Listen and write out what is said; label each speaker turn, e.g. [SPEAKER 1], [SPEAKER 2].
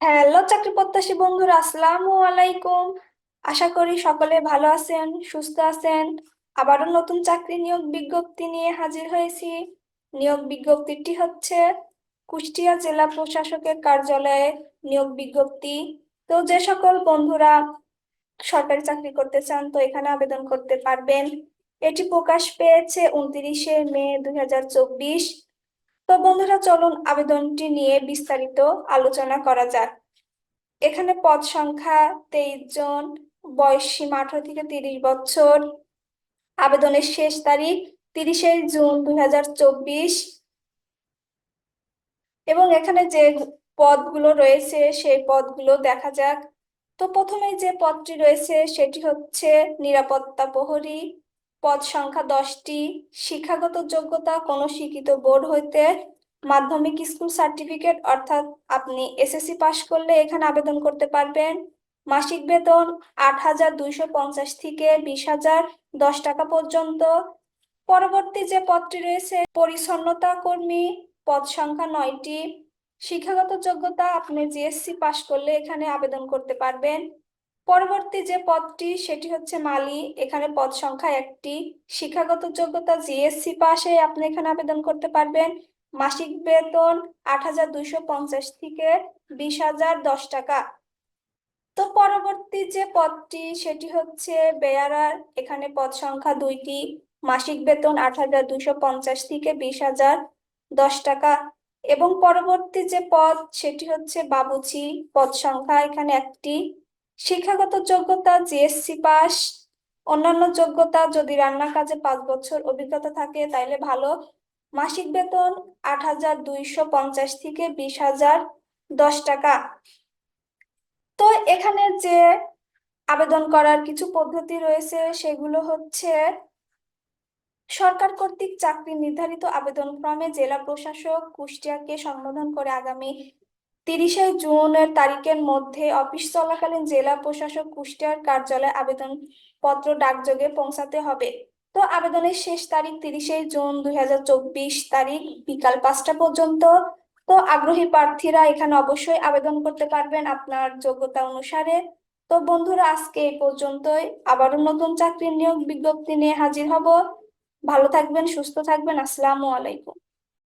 [SPEAKER 1] Hello চাকরি প্রত্যাশী বন্ধুরা, আসসালামু আলাইকুম। আশা করি সকলে ভালো আছেন, সুস্থ আছেন। আবারও নতুন চাকরি নিয়োগ বিজ্ঞপ্তি নিয়ে হাজির হয়েছি। নিয়োগ বিজ্ঞপ্তিটি হচ্ছে কুষ্টিয়া জেলা প্রশাসকের কার্যালয়ে নিয়োগ বিজ্ঞপ্তি। তো যে সকল বন্ধুরা সরকারি চাকরি করতে চান, তো এখানে আবেদন করতে পারবেন। এটি প্রকাশ পেয়েছে উনত্রিশে মে দুই হাজার চব্বিশ। তো বন্ধুরা, চলুন আবেদনটি নিয়ে বিস্তারিত আলোচনা করা যাক। এখানে পদ সংখ্যা তেইশ জন, বয়স সীমা আঠারো থেকে তিরিশ বছর। আবেদনের শেষ তারিখ তিরিশে জুন দু হাজার চব্বিশ। এবং এখানে যে পদগুলো রয়েছে, সেই পদগুলো দেখা যাক। তো প্রথমে যে পদটি রয়েছে, সেটি হচ্ছে নিরাপত্তা প্রহরী। পদ সংখ্যা দশটি, শিক্ষাগত যোগ্যতা কোনো শিক্ষিত বোর্ড হইতে মাধ্যমিক স্কুল সার্টিফিকেট, অর্থাৎ আপনি এসএসসি পাশ করলে এখানে আবেদন করতে পারবেন। মাসিক বেতন আট হাজার দুইশো পঞ্চাশ থেকে বিশ হাজার দশ টাকা পর্যন্ত। পরবর্তী যে পদটি রয়েছে, পরিচ্ছন্নতা কর্মী, পদ সংখ্যা নয়টি। শিক্ষাগত যোগ্যতা আপনি জিএসসি পাশ করলে এখানে আবেদন করতে পারবেন। পরবর্তী যে পদটি, সেটি হচ্ছে মালি। এখানে পদ সংখ্যা একটি। শিক্ষাগত যোগ্যতা জিএসসি পাশে আপনি এখানে আবেদন করতে পারবেন। মাসিক বেতন আট হাজার পঞ্চাশ থেকে বিশ হাজার দশ টাকা। তো পরবর্তী যে পদটি, সেটি হচ্ছে বেয়ারার। এখানে পদ সংখ্যা দুইটি। মাসিক বেতন আট হাজার পঞ্চাশ থেকে বিশ হাজার দশ টাকা। এবং পরবর্তী যে পদ, সেটি হচ্ছে বাবুচি। পদ সংখ্যা এখানে একটি। শিক্ষাগত যোগ্যতা জিএসসি পাস অন্যান্য যোগ্যতা যদি রান্নার কাজে পাঁচ বছর অভিজ্ঞতা থাকে, তাইলে ভালো। মাসিক বেতন আট হাজার দুইশো পঞ্চাশ থেকে বিশ হাজার দশ টাকা। তো এখানে যে আবেদন করার কিছু পদ্ধতি রয়েছে, সেগুলো হচ্ছে সরকার কর্তৃক চাকরি নির্ধারিত আবেদন ক্রমে জেলা প্রশাসক কুষ্টিয়াকে সম্বোধন করে আগামী তিরিশে জুনের তারিখের মধ্যে অফিস চলাকালীন জেলা প্রশাসক কুষ্টিয়ার কার্যালয়ে আবেদন পত্র ডাকযোগে পৌঁছাতে হবে। তো আবেদনের শেষ তারিখ তিরিশে জুন দুই হাজার চব্বিশ তারিখ বিকাল পাঁচটা পর্যন্ত। তো আগ্রহী প্রার্থীরা এখানে অবশ্যই আবেদন করতে পারবেন আপনার যোগ্যতা অনুসারে। তো বন্ধুরা, আজকে এই পর্যন্তই। আবারও নতুন চাকরির নিয়োগ বিজ্ঞপ্তি নিয়ে হাজির হব। ভালো থাকবেন, সুস্থ থাকবেন। আসসালামু আলাইকুম।